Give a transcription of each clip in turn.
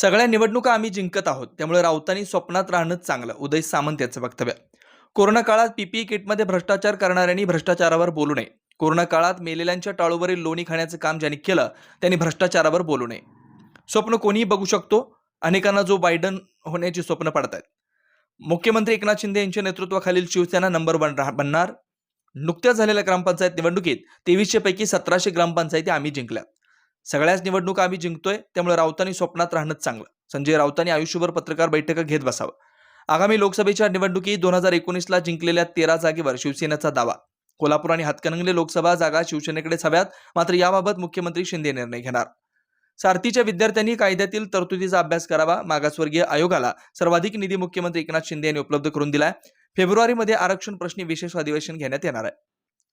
सगळ्या निवडणुका आम्ही जिंकत आहोत. त्यामुळे राऊतांनी स्वप्नात राहणंच चांगलं उदय सामंत याचं वक्तव्य. कोरोना काळात पीपीई किटमध्ये भ्रष्टाचार करणाऱ्यांनी भ्रष्टाचारावर बोलू नये. कोरोना काळात मेलेल्यांच्या टाळूवरील लोणी खाण्याचं काम ज्यांनी केलं त्यांनी भ्रष्टाचारावर बोलू नये. स्वप्न कोणीही बघू शकतो. अनेकांना जो बायडन होण्याची स्वप्न पडत आहेत मुख्यमंत्री एकनाथ शिंदे यांच्या नेतृत्वाखालील शिवसेना नंबर वन राह- बनणार. नुकत्याच झालेल्या ग्रामपंचायत निवडणुकीत तेवीसशे पैकी सतराशे ग्रामपंचायती आम्ही जिंकल्या. सगळ्याच निवडणुका आम्ही जिंकतोय त्यामुळे राऊतांनी स्वप्नात राहणंच चांगलं. संजय राऊतांनी आयुष्यभर पत्रकार बैठका घेत बसावं. आगामी लोकसभेच्या निवडणुकीत दोन हजार एकोणीसला जिंकलेल्या तेरा जागेवर शिवसेनेचा दावा. कोल्हापूर आणि हातकणंगले लोकसभा जागा शिवसेनेकडेच हव्यात मात्र याबाबत मुख्यमंत्री शिंदे निर्णय घेणार. सारथीच्या विद्यार्थ्यांनी कायद्यातील तरतुदीचा अभ्यास करावा मागासवर्गीय आयोगाला सर्वाधिक निधी मुख्यमंत्री एकनाथ शिंदे यांनी उपलब्ध करून दिलाय. फेब्रुवारीमध्ये आरक्षण प्रश्नी विशेष अधिवेशन घेण्यात येणार आहे.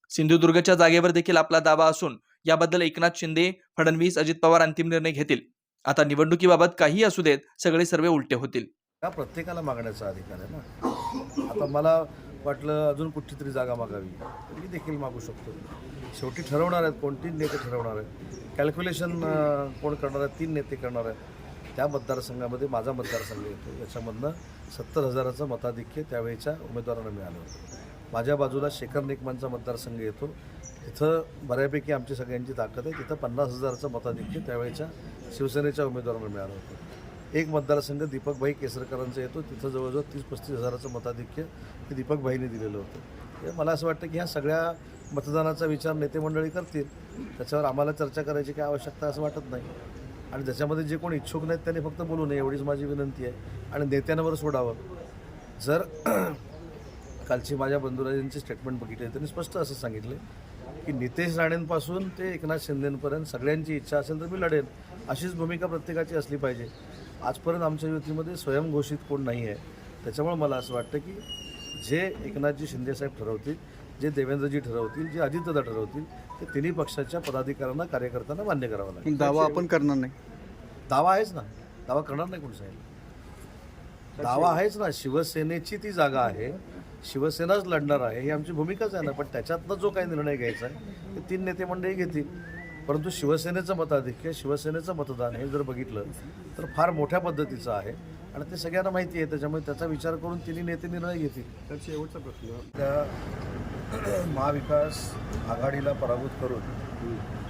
सिंधुदुर्गच्या जागेवर देखील आपला दावा असून याबद्दल एकनाथ शिंदे फडणवीस अजित पवार अंतिम निर्णय घेतील. आता निवडणुकीबाबत काही असू देत सगळे सर्वे उलटे होतील. प्रत्येकाला मागण्याचा अधिकार आहे ना. आता मला वाटलं अजून कुठची तरी जागा मागावी. मी देखील मागू शकतो. शेवटी ठरवणार आहेत कोणती नेते ठरवणार आहेत. कॅल्क्युलेशन कोण करणार आहेत? तीन नेते करणार आहेत. त्या मतदारसंघामध्ये माझा मतदारसंघ येतो. याच्यामधनं सत्तर हजाराचं मताधिक्य त्यावेळेच्या उमेदवारांना मिळालं होतं. माझ्या बाजूला शेखर निकमांचा मतदारसंघ येतो. तिथं बऱ्यापैकी आमची सगळ्यांची ताकद आहे. तिथं पन्नास हजाराचं मताधिक्य त्यावेळेच्या शिवसेनेच्या उमेदवारांना मिळालं होतं. एक मतदारसंघ दीपकभाई केसरकरांचा येतो. तिथं जवळजवळ तीस पस्तीस हजाराचं मताधिक्य हे दीपकभाईने दिलेलं होतं. मला असं वाटतं की ह्या सगळ्या मतदानाचा विचार नेते मंडळी करतील. त्याच्यावर आम्हाला चर्चा करायची काय आवश्यकता असं वाटत नाही. आणि ज्याच्यामध्ये जे कोण इच्छुक नाहीत त्यांनी फक्त बोलू नये एवढीच माझी विनंती आहे. आणि नेत्यांवर सोडावं. जर कालची माझ्या बंधुराजांची स्टेटमेंट बघितली त्यांनी स्पष्ट असं सांगितलं की नितेश राणेंपासून ते एकनाथ शिंदेपर्यंत सगळ्यांची इच्छा असेल तर मी लढेन अशीच भूमिका प्रत्येकाची असली पाहिजे. आजपर्यंत आमच्या युतीमध्ये स्वयंघोषित कोण नाही आहे त्याच्यामुळे मला असं वाटतं की जे एकनाथजी शिंदेसाहेब ठरवतील जे देवेंद्रजी ठरवतील जे अजितदादा ठरवतील ते तिन्ही पक्षाच्या पदाधिकाऱ्यांना कार्यकर्त्यांना मान्य करावं लागेल. दावा आपण करणार नाही. दावा आहेच ना. दावा करणार नाही कोण साहेब दावा आहेच ना. शिवसेनेची ती जागा आहे. शिवसेनाच लढणार आहे ही आमची भूमिकाच आहे ना पण त्याच्यातनं जो काही निर्णय घ्यायचा आहे ते तीन नेते मंडळी घेतील. परंतु शिवसेनेचं मताधिक्य शिवसेनेचं मतदान हे जर बघितलं तर फार मोठ्या पद्धतीचं आहे. आणि ते सगळ्यांना माहिती आहे त्याच्यामुळे त्याचा विचार करून तिन्ही नेते निर्णय घेतील. तर शेवटचा प्रश्न. त्या महाविकास आघाडीला पराभूत करून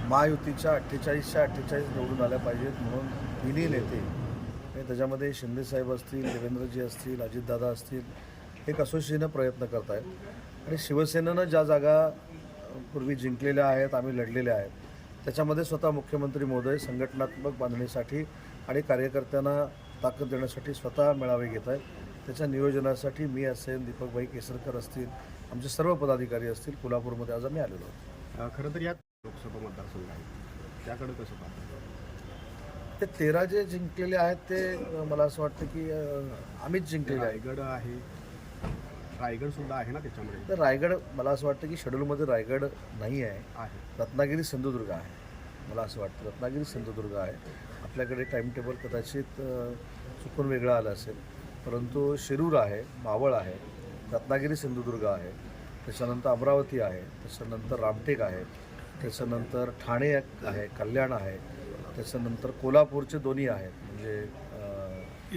महायुतीच्या अठ्ठेचाळीसच्या अठ्ठेचाळीस निवडून आल्या पाहिजेत म्हणून तिन्ही नेते त्याच्यामध्ये शिंदेसाहेब असतील देवेंद्रजी असतील अजितदादा असतील हे कसोशीनं प्रयत्न करत आहेत आणि शिवसेनेनं ज्या जागा पूर्वी जिंकलेल्या आहेत आम्ही लढलेल्या आहेत त्याच्यामध्ये स्वतः मुख्यमंत्री महोदय संघटनात्मक बांधणीसाठी आणि कार्यकर्त्यांना ताकद देण्यासाठी स्वतः मेळावे घेत आहेत. त्याच्या नियोजनासाठी मी असेल दीपकभाई केसरकर असतील आमचे सर्व पदाधिकारी असतील कोल्हापूरमध्ये आज आम्ही आलेलो आहोत. खरं तर यात लोकसभा मतदारसंघ आहे. त्याकडे कसं पाहता? ते तेरा जे जिंकलेले आहेत ते मला असं वाटतं की आम्हीच जिंकलेले आहे रायगड आहे रायगड सुद्धा आहे ना त्याच्यामध्ये? तर रायगड मला असं वाटतं की शेड्यूलमध्ये रायगड नाही आहे. आहे. रत्नागिरी सिंधुदुर्ग आहे. मला असं वाटतं रत्नागिरी सिंधुदुर्ग आहे. आपल्याकडे टाईम टेबल कदाचित चुकून वेगळं आलं असेल. परंतु शिरूर आहे मावळ आहे रत्नागिरी सिंधुदुर्ग आहे त्याच्यानंतर अमरावती आहे त्याच्यानंतर रामटेक आहे त्याच्यानंतर ठाणे आहे कल्याण आहे त्याच्यानंतर कोल्हापूरचे दोन्ही आहेत. म्हणजे अ,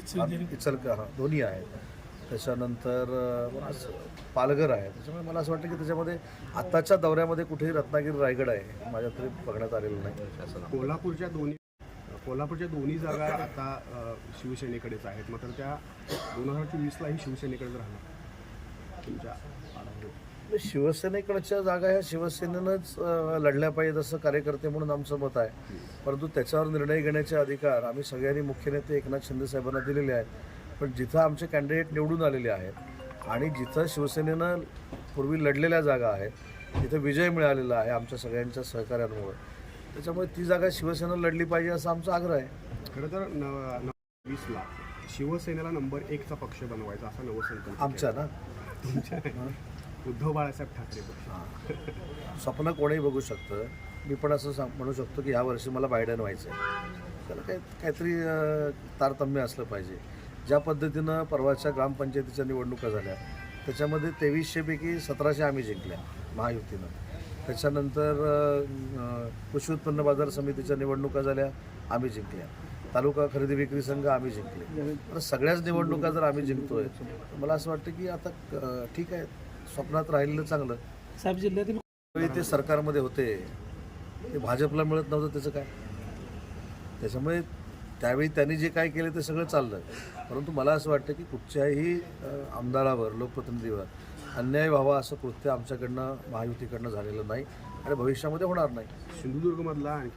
इचल हां दोन्ही आहेत. त्याच्यानंतर असं पालघर आहे. त्याच्यामुळे मला असं वाटतं की त्याच्यामध्ये आत्ताच्या दौऱ्यामध्ये कुठेही रत्नागिरी रायगड आहे. माझ्या तरी बघण्यात आलेलं नाही. कोल्हापूरच्या दोन्ही कोल्हापूरच्या दोन्ही जागा आता शिवसेनेकडेच आहेत. मात्र त्या दोन हजार चोवीसलाही शिवसेनेकडेच राहणार. तुमच्या. म्हणजे शिवसेनेकडच्या जागा ह्या शिवसेनेनंच लढल्या पाहिजेत असं कार्यकर्ते म्हणून आमचं मत आहे. परंतु त्याच्यावर निर्णय घेण्याचे अधिकार आम्ही सगळ्यांनी मुख्य नेते एकनाथ शिंदे साहेबांना दिलेले आहेत. पण जिथं आमचे कॅन्डिडेट निवडून आलेले आहेत आणि जिथं शिवसेनेनं पूर्वी लढलेल्या जागा आहेत तिथं विजय मिळालेला आहे आमच्या सगळ्यांच्या सहकार्यांमुळे. त्याच्यामुळे ती जागा शिवसेना लढली पाहिजे असा आमचा आग्रह आहे. खरं तर न वीसला शिवसेनेला नंबर एकचा पक्ष बनवायचा असा नवसंकल्प आमच्या ना? तुमच्या? उद्धव बाळासाहेब ठाकरे पक्ष. स्वप्न कोणीही बघू शकतं. मी पण असं सांग म्हणू शकतो की ह्या वर्षी मला बायडन व्हायचं आहे त्याला काही काहीतरी तारतम्य असलं पाहिजे. ज्या पद्धतीनं परवाच्या ग्रामपंचायतीच्या निवडणुका झाल्या त्याच्यामध्ये तेवीसशेपैकी सतराशे आम्ही जिंकल्या महायुतीनं. त्याच्यानंतर कृषी उत्पन्न बाजार समितीच्या निवडणुका झाल्या आम्ही जिंकल्या. तालुका खरेदी विक्री संघ आम्ही जिंकले. तर सगळ्याच निवडणुका जर आम्ही जिंकतोय मला असं वाटतं की आता ठीक आहे स्वप्नात राहिलेलं चांगलं. साहेब जिल्ह्यातील ते सरकारमध्ये होते ते भाजपला मिळत नव्हतं त्याचं काय? त्याच्यामुळे त्यावेळी त्यांनी जे काय केलं ते सगळं चाललं. परंतु मला असं वाटतं की कुठच्याही आमदारावर लोकप्रतिनिधीवर अन्याय व्हावा असं कृत्य आमच्याकडनं महायुतीकडनं झालेलं नाही आणि भविष्यामध्ये होणार नाही. सिंधुदुर्गमधला आणखी